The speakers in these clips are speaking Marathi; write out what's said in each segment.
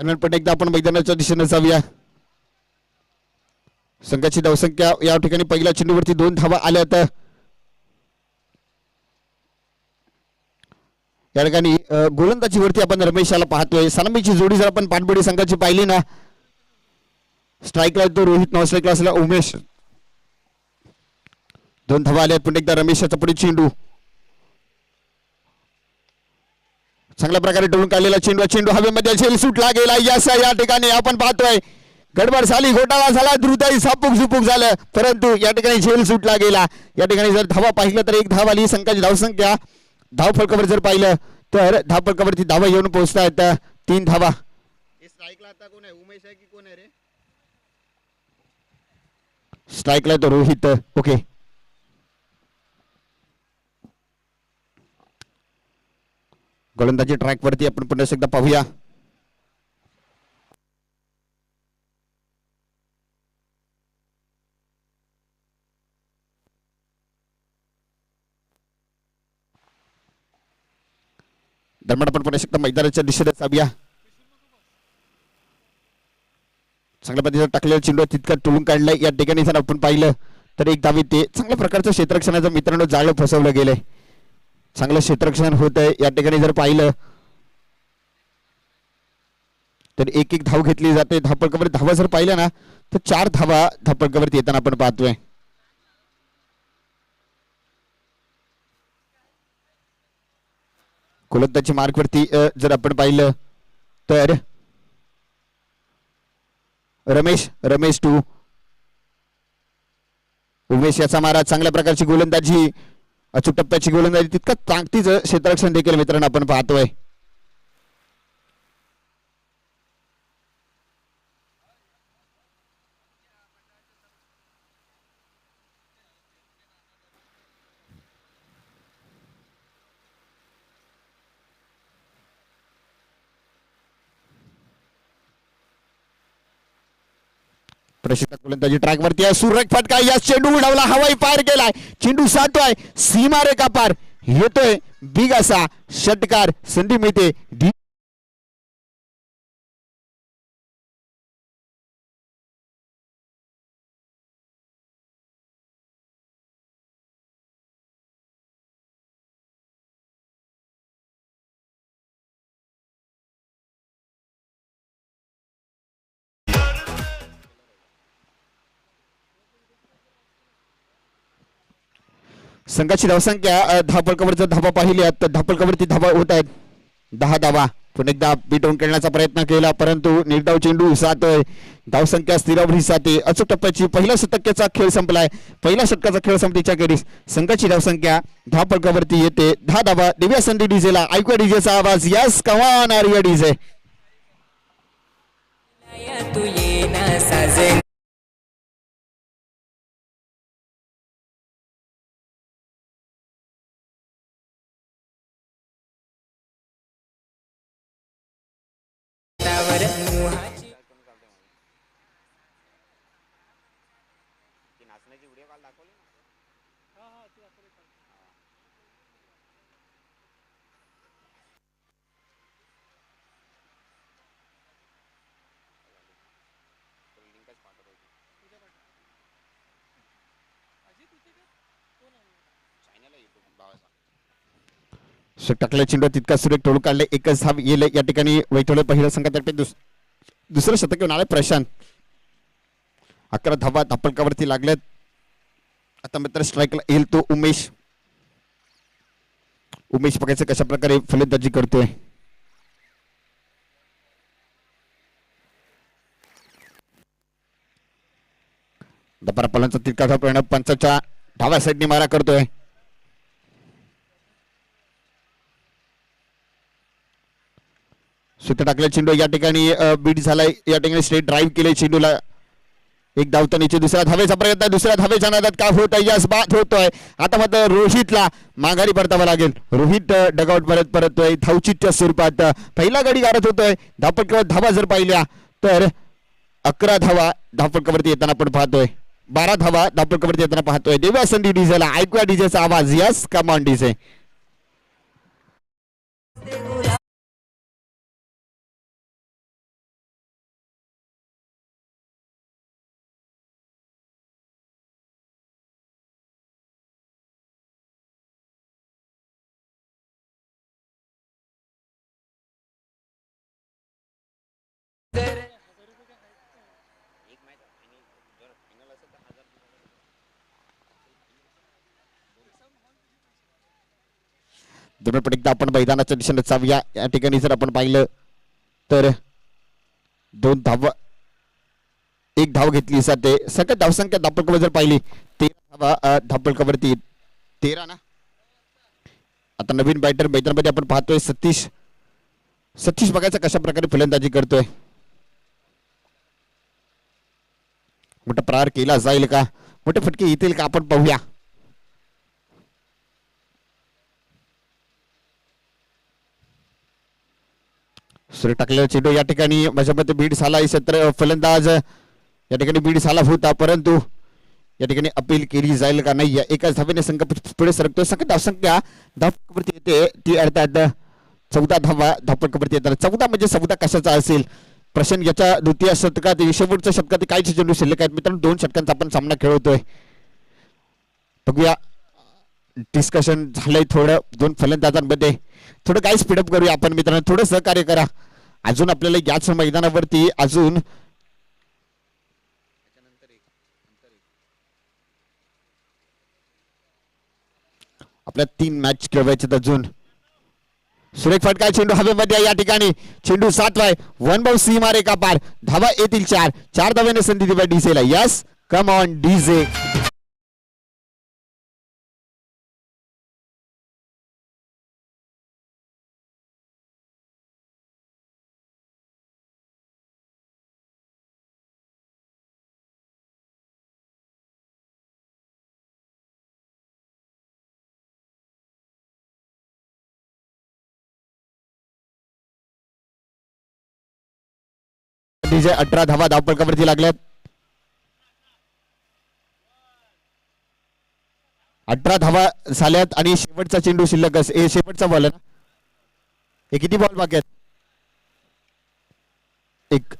दरम्यान पण एकदा आपण मैदानाच्या दिशेने जाऊया. संघाची धावसंख्या या ठिकाणी पहिल्या चेंडूवरती दोन धावा आल्या तर. या ठिकाणी अ, गोलंदाजीवरती आपण रमेशाला पाहतोय. सलामीची जोडी जर आपण पाठबडी संघाची पाहिली ना स्ट्राईकला तो रोहित नॉन स्ट्राईकला असला उमेश. दोन धावा आल्या पुन्हा एकदा रमेशाचा पुढे चेंडू. चांगल्या प्रकारे टोळून काढलेला चेंडू चेंडू हवेमध्ये झेल सुटला गेला यस या ठिकाणी आपण पाहतोय. गडबड झाली घोटाळा झाला द्रुतही सापूक सुपूक झालं. परंतु या ठिकाणी झेल सुटला गेला या ठिकाणी जर धावा पाहिलं तर एक धाव आली संघाची धावसंख्या धाव फलकावर जर पाहिलं तर धाव फलकावरती धावा येऊन पोहोचतायत. तीन धावा. स्ट्राईकला आता कोण आहे? उमेश आहे की कोण आहे रे? स्ट्राईकला तो रोहित. ओके गोलंदाजी ट्रॅक वरती आपण पुन्हा एकदा पाहूया. दरम्यान आपण पुन्हा एकदा मैदानाच्या दिशेने जाऊया चांगल्या पद्धतीने टाकलेला चेंडू तितका टोलून काढलाय. या ठिकाणी जर आपण पाहिलं तर एक दावी ते चांगल्या प्रकारचं क्षेत्ररक्षणाचं मित्रांनो जाळं फसवलं गेलंय. चांगलं क्षेत्ररक्षण होत आहे या ठिकाणी जर पाहिलं तर एक एक धाव घेतली जाते. धापडकावर धावा जर पाहिलं ना तर चार धावा धापडकावरती येताना आपण पाहतोय. गोलंदाजी मार्कवरती जर आपण पाहिलं तर रमेश रमेश टू. उमेश याचा मारा चांगल्या प्रकारची गोलंदाजी. अचूक टप्प्याची गोलंदाजी तितकं चांगतीच क्षेत्ररक्षण देखील मित्रांनो आपण पाहतोय. प्रशिक्षक गोलंदाजी ट्रॅक वरती आहे सुरेख फटका या चेंडू उडवला हवाई पार गेलाय चेंडू साधतोय सीमा रेखा पार. येतोय बिग असा षटकार संधी मिळते. संघाची धावसंख्या दहा धापळकावर जर धाबा पाहिल्या तर धापळकावरती धाबा होत आहेत. दहा धावा. पुन्हा एकदा बिटवून खेळण्याचा प्रयत्न केला परंतु निर्धाव चेंडू सातोय. धावसंख्या स्थिरावरी साते अचूक टप्प्याची पहिल्या शतकाचा खेळ संपलाय. पहिल्या षटकाचा खेळ संपतीच्या खेळीस संघाची धावसंख्या दहा फलकावरती येते. दहा धावा. दिव्या संधी डीजेला. ऐकूया डीजेचा आवाज. यस कवान आर्या डीजे. तू येना साजन चेंडू तितका सुरेख टोळू काढले. एकच धाव येईल या ठिकाणी वैठवले पहिल्या संघातर्फे दुस दुसरं शतक घेऊन आले प्रशांत. अकरा धावा धापलकावरती लागल्यात आता मित्र स्ट्राईकला येईल तो उमेश. उमेश बघायचं कशा प्रकारे फलंदाजी करतोय. दपारा पलांचा तितका धाव पंचाच्या डाव्या साईडने मारा करतोय. सुट्टा टाकल्या चेंडू. या ठिकाणी बीट झालाय. या ठिकाणी स्ट्रेट ड्राईव्ह केले चेंडूला. एक धावता दुसऱ्या धावेचा प्रयत्न दुसऱ्या धावेच्या नादात काय होत आहे? यास बाद होतोय. आता मात्र रोहितला माघारी परतावा लागेल. रोहित डगआउट परत परततोय. धावचितच्या स्वरूपात पहिला गाडी गारत होतोय. धापट धावा जर पाहिल्या तर अकरा धावा धापटकावरती येताना आपण पाहतोय. बारा धावा धापटकावरती येताना पाहतोय. देव्या संधी डीजेला. ऐकूया डीजेचा आवाज. यस कमान डीजे. दोन पण एकदा आपण मैदानाच्या दिशेने जाऊया. या ठिकाणी जर आपण पाहिलं तर दोन धाव एक धाव घेतली जाते. सगळ्यात धावसंख्या धापलकवर जर पाहिली तेरा धावा धापलकवरती तेरा ना? आता नवीन बॅटर मैदानामध्ये आपण पाहतोय सतीश. सतीश बघायचा कशा प्रकारे फलंदाजी करतोय. मोठा प्रहार केला जाईल का? मोठे फटके येतील का? आपण पाहूया. सुरे टाकलेला चेंडू या ठिकाणी. माझ्या मते बीड साला क्षेत्र फलंदाज. या ठिकाणी बीड साला होता परंतु या ठिकाणी अपील केली जाईल का नाही? एकाच धावेने संघ पुढे सरकतो संख्या धावसंख्या धावपटकावरती येते. ती अर्थात चौदा धावा धावपटकावरती येतात. चौदा म्हणजे चौदा कशाचा असेल? प्रश्न याच्या द्वितीय शतकात शेवटच्या शतकात काहीच चेंडू शिल्लक आहेत? मित्रांनो दोन षटकांचा आपण सामना खेळवतोय बघूया. डिस्कशन झालंय थोडं दोन फलंदाजांमध्ये. थोडं काय स्पीडअप करूया आपण मित्रांनो थोडं सहकार्य करा. अजून आपल्याला याच मैदानावरती अजून आपल्या तीन मॅच खेळवायचे अजून. सुरेख फटका चेंडू हवेमध्ये या ठिकाणी. चेंडू सातवाय वन बाऊ सी मारे का पार. धावा येतील चार. चार धाव्याने संधी दिवा डीजेला. Yes come on DJ. Vijay अठरा धावा धावपळकावरती लागल्यात अठरा धावा झाल्यात आणि शेवटचा चेंडू शिल्लक अस- शेवटचा बॉल आहे ना? हे किती बॉल बाकी आहेत? एक.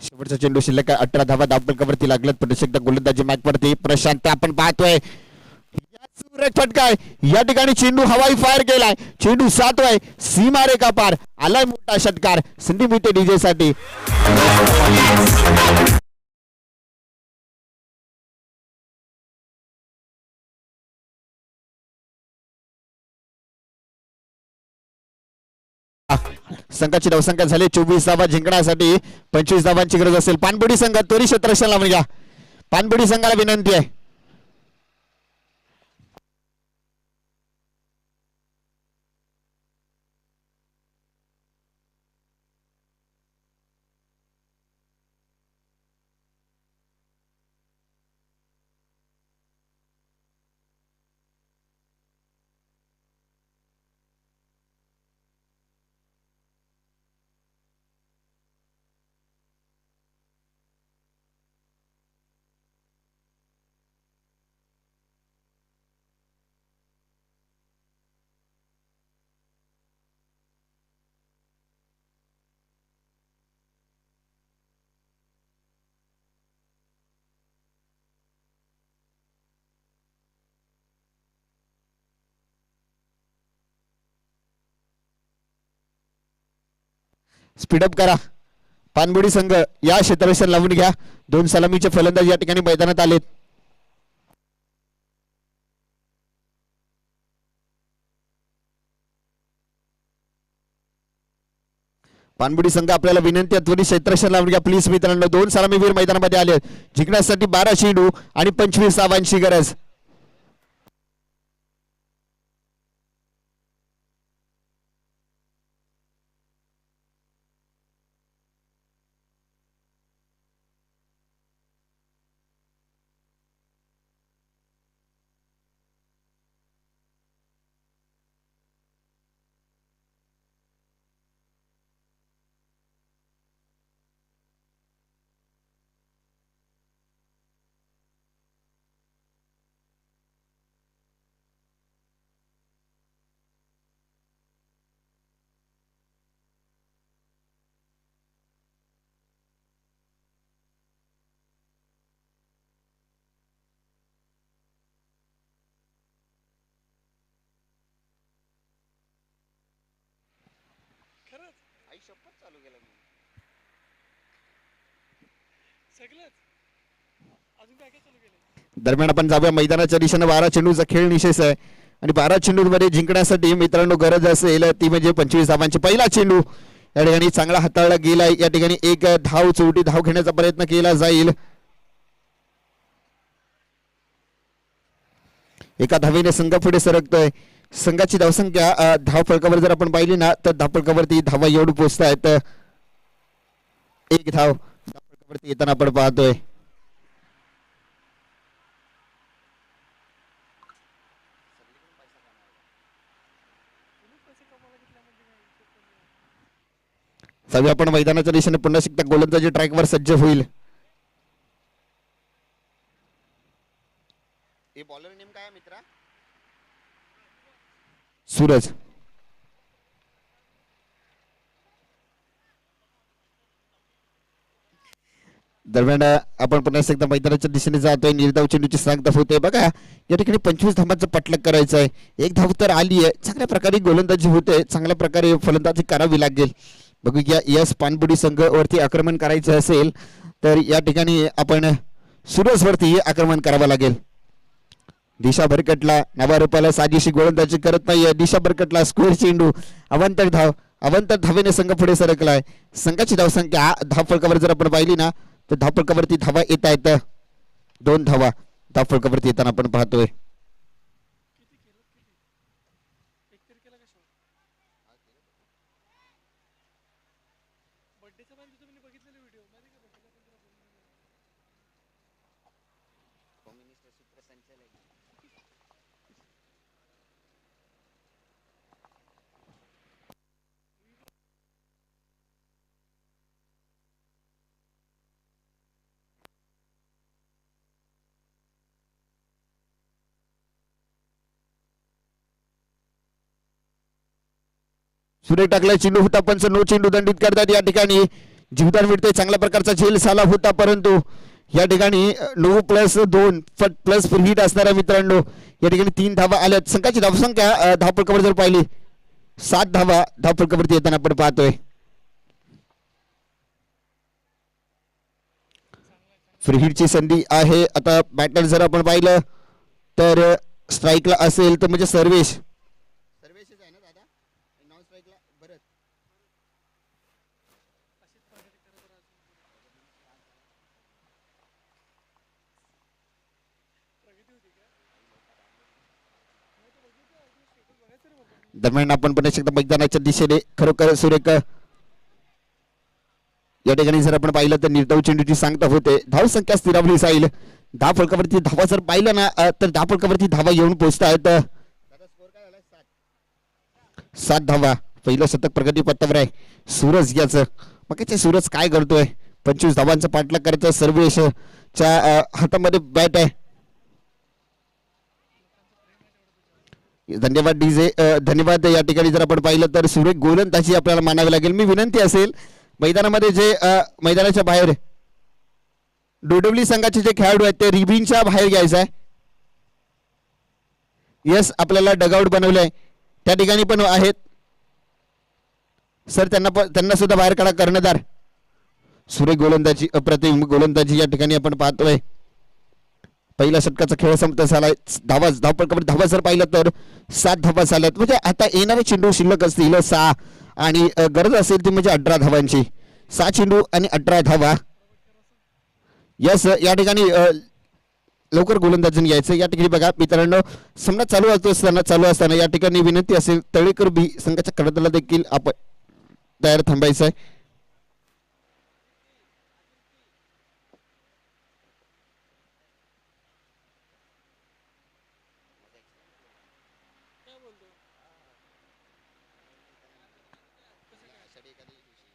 शेवटचा चेंडू शिल्लक अठरा धावा धावपळकावरती लागल्यात प्रत्येक गोलंदाजी मॅच वरती प्रशांत आपण पाहतोय. फटकाय. या ठिकाणी चेंडू हवाई फायर केलाय. चेंडू सातवाय. सीमा रेखा पार. आलाय मोठा षटकार. संधी मिटे डीजे साठी. संघाची धावसंख्या झाली. चोवीस धावा जिंकण्यासाठी पंचवीस धावांची गरज असेल. पानबुडी संघ तोरी क्षेत्रक्षण लावून घ्या. पानबुडी संघाला विनंती आहे. स्पीडअप करा. पानबुडी संघ या क्षेत्ररक्षण लावून घ्या. दोन सलामीचे फलंदाज या ठिकाणी मैदानात आलेत. पानबुडी संघ आपल्याला विनंती आहे त्वरित क्षेत्ररक्षण लावून घ्या. प्लीज मित्रांनो दोन सलामीवीर मैदानामध्ये आले जिंकण्यासाठी बारा चेंडू आणि पंचवीस सावांची गरज. दरम्यान आपण जाऊया मैदानाच्या दिशेनं. बारा चेंडूचा खेळ निशेष आहे. आणि बारा चेंडूमध्ये जिंकण्यासाठी मित्रांनो गरज असेल ती म्हणजे पंचवीस धावांची पहिला चेंडू. या ठिकाणी चांगला हाताळला गेलाय. या ठिकाणी एक धाव चौटी धाव घेण्याचा प्रयत्न केला जाईल. एका धावेने संघ पुढे सरकतोय. संघाची धावसंख्या धाव फळकावर जर आपण पाहिली ना तर धाव फळकावरती धावा एवढी पोचत आहेत. एक धाव धाव फळकावरती येताना आपण पाहतोय. सगळे आपण मैदानाच्या दिशेने पुन्हा शिकता गोलंदाजी ट्रॅकवर सज्ज होईल हे बॉलर नेम काय आहे मित्रा सूरज. दरम्यान आपण पुन्हा एकदा मैदानाच्या दिशेने जातोय. निर्धाव चेंडूची सांगता होते बघा या ठिकाणी पंचवीस धावांचं पटलक करायचं आहे. एक धाव तर आली आहे. चांगल्या प्रकारे गोलंदाजी होते चांगल्या प्रकारे फलंदाजी करावी लागेल. बघूया यस पानबुडी संघ वरती आक्रमण करायचं असेल तर या ठिकाणी आपण सूरजवरती आक्रमण करावं लागेल. दिशा भरकटला. नव्या रुपयाला साजीशी गोलंदाजी करत नाहीये. दिशा भरकटला. स्क्वेअर चेंडू. अवंतर धाव अवंतर धावेने संघ पुढे सरकलाय. संघाची धावसंख्या धावफळकावर जर आपण पाहिली ना तर धाव फळकावरती धावा येत आहेत. दोन धावा धावफळकावरती येताना आपण पाहतोय. सुरेख टाकला चेंडू होता पंच नो चेंडू दंडित करतात या ठिकाणी. जीवदान मिळते चांगल्या प्रकारचा झेल साला होता परंतु या ठिकाणी नऊ प्लस दोन प्लस हिट असणाऱ्या मित्रांनो या ठिकाणी तीन धावा आल्यात. संघाची धावसंख्या अं, जर पाहिली सात धावा धावपळकावरती येताना आपण पाहतोय. फ्री हिटची संधी आहे. आता बॅटर जर आपण पाहिलं तर स्ट्राईकला असेल तर म्हणजे सर्वेश सर्वेशच आहे ना दादा नॉन स्ट्राईकला बरं दरम्यान आपण पण शकता मैदानाच्या दिशेने खरोखर सुरेख या ठिकाणी जर आपण पाहिलं तर निर्धाव चेंडूची सांगता होते धाव संख्या स्थिरावली जाईल दहा फळकावरती धावा जर पाहिलं ना तर दहा फळकावरती धावा येऊन पोहोचत आहेत सात धावा पहिलं शतक प्रगती पत्तावर आहे सूरज याचं मग ते सूरज काय करतोय पंचवीस धावांचा पाठलाग करायचा सर्वेशच्या च्या हातामध्ये बॅट आहे धन्यवाद डीजे धन्यवाद या ठिकाणी जर आपण पाहिलं तर सुरेख गोलंदाजी आपल्याला मानावी लागेल. मी विनंती असेल मैदानामध्ये जे मैदानाच्या बाहेर डोडवली संघाचे जे खेळाडू आहेत ते रिबिनच्या बाहेर घ्यायचं आहे. यस आपल्याला डगआउट बनवलंय. त्या ठिकाणी पण आहेत. सर त्यांना पण त्यांना सुद्धा बाहेर काढा कर्णधार. सुरेख गोलंदाजी अप्रतिम गोलंदाजी या ठिकाणी आपण पाहतोय. पहिल्या षटकाचा खेळ संपत झालाय. धावा कबड्डी धावा जर पाहिलं तर सात धावा झाल्यात. म्हणजे आता येणारे चेंडू शिल्लक असतील सहा आणि गरज असेल ती म्हणजे अठरा धावांची. सहा चेंडू आणि अठरा धावा. यस या ठिकाणी लवकर गोलंदाजून यायचं या ठिकाणी बघा मित्रांनो सामना चालू असतो असताना चालू असताना या ठिकाणी विनंती असेल तळेकर बी संघाच्या कडतला देखील आपण तयार थांबायचं आहे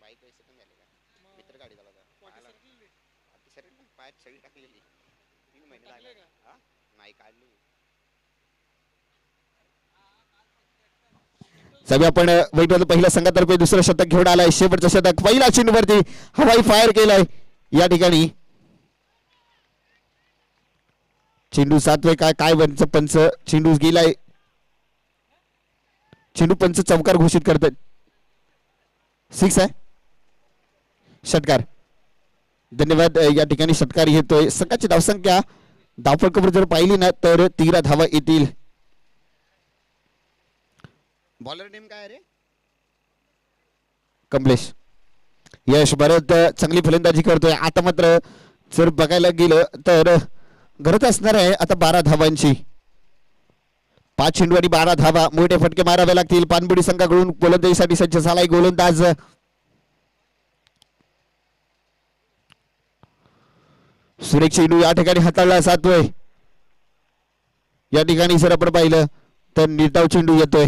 बाईक वैसे पण झाले का मित्र गाडी झाला होता शरीर पायात सगळी टाकलेली तीन महिने लागले हा नाही काढली सगळे आपण वैटवर पहिल्या संघातर्फे दुसरं शतक घेऊन आलाय. शेवटचं शतक पहिला चेंडूवरती हवाई फायर केलाय. या ठिकाणी. चेंडू सातवे काय काय पंच पंच? चेंडू गेलाय. चेंडू पंच चौकार घोषित करतात सिक्स आहे. षटकार. धन्यवाद या ठिकाणी षटकार येतोय सकाळची धावसंख्या धावफलकावर जर पाहिली ना तर तेरा धावा येतील. बॉलर नेम काय रे? कमलेश. यश भरत चांगली फलंदाजी करतोय. आता मात्र जर बघायला गेलं तर घरात असणार आहे आता बारा धावांची. पाच चेंडू आणि बारा धावा. मोठे फटके मारावे लागतील. पानबुडी संघाकडून गोलंदाजीसाठी सज्ज झालाय गोलंदाज. सुरेख चेंडू या ठिकाणी हाताळला जातोय. या ठिकाणी जर आपण पाहिलं तर निर्धाव चेंडू येतोय.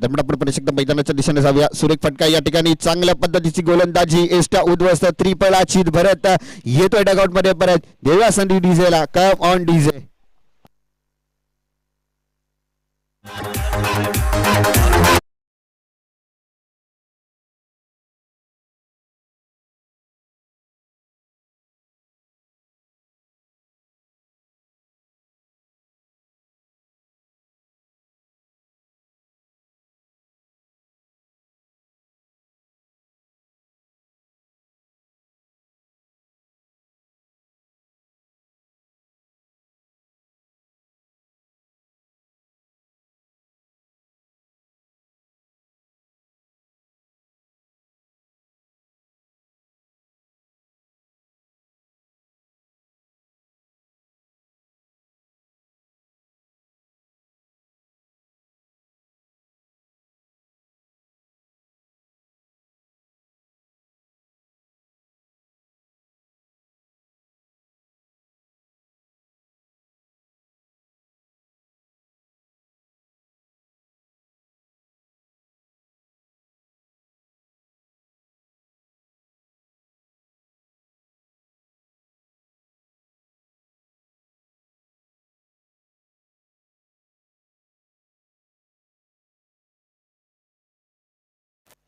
दमडापूर परिषद मैदानाच्या दिशेने जाऊया. सुरेख फटका या ठिकाणी. चांगल्या पद्धतीची गोलंदाजी. एस्टा उद्ध्वस्त त्रिपळा चित भरत येतोय डगआउटमध्ये परत. देऊया संधी डीजेला. कम ऑन डीजे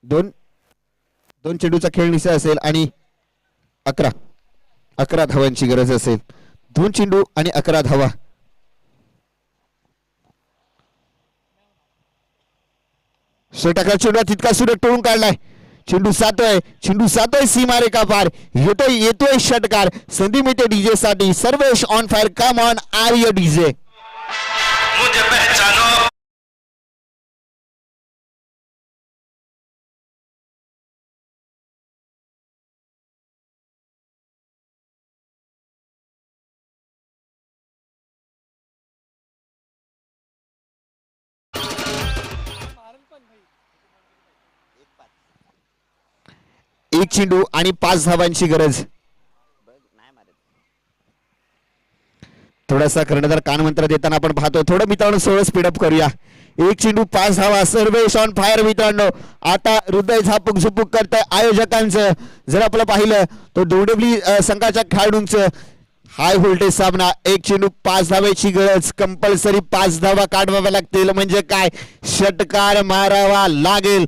दोन दोन चेंडूचा खेळ निश्चय असेल आणि अकरा अकरा धावांची गरज असेल. दोन चेंडू आणि अकरा धावा. षटकार चेंडू तितका सुरेख टोळून काढलाय. चेंडू सातोय चेंडू सातोय सीमारेखा पार? येतोय येतोय षटकार. संधी मिळते डीजे साठी. Sarvesh on fire come on Arya DJ एक चेंडू आणि पाच धावांची गरज. थोडासा कर्णधार कानमंत्र देताना आपण पाहतो. थोडं मित्रांनो सोळं स्पीडअप करूया. एक चेंडू पाच धावा. सर्वेश ऑन फायर मित्रांनो. आता हृदय झापूक झुपूक करत आयोजकांचं. जर आपलं पाहिलं तर दोडबली e, संघाच्या खेळाडूंचं. हाय व्होल्टेज सामना. एक चेंडू पाच धाव्याची गरज. कंपल्सरी पाच धावा काढवाव्या लागतील. म्हणजे काय? षटकार मारावा लागेल.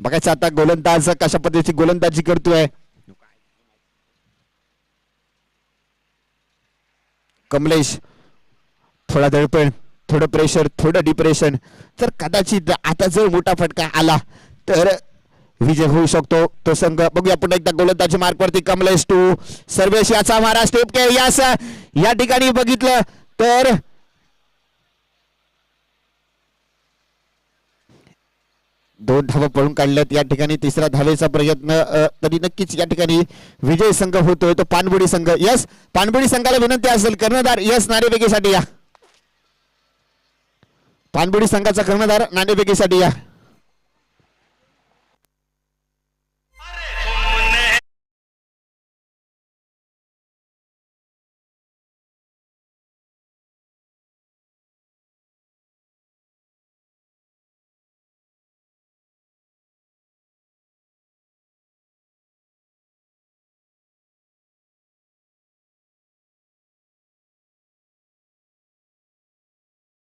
बघायचं आता गोलंदाज कशा पद्धतीची गोलंदाजी करतोय कमलेश थोडा दडपण थोडं प्रेशर थोडं डिप्रेशन तर कदाचित आता जर मोठा फटका आला तर विजय होऊ शकतो. तो संघ बघूया पुन्हा एकदा गोलंदाजी मार्कवरती कमलेश टू सर्वेश याचा महाराष्ट्र या ठिकाणी बघितलं तर दोन धावा पळून काढल्यात. या ठिकाणी तिसरा धावेचा प्रयत्न तरी नक्कीच या ठिकाणी विजय संघ होतोय. तो पानबुडी संघ. यस पानबुडी संघाला विनंती असेल कर्णधार यस नाणेफेकीसाठी या. पानबुडी संघाचा कर्णधार नाणेफेकीसाठी या.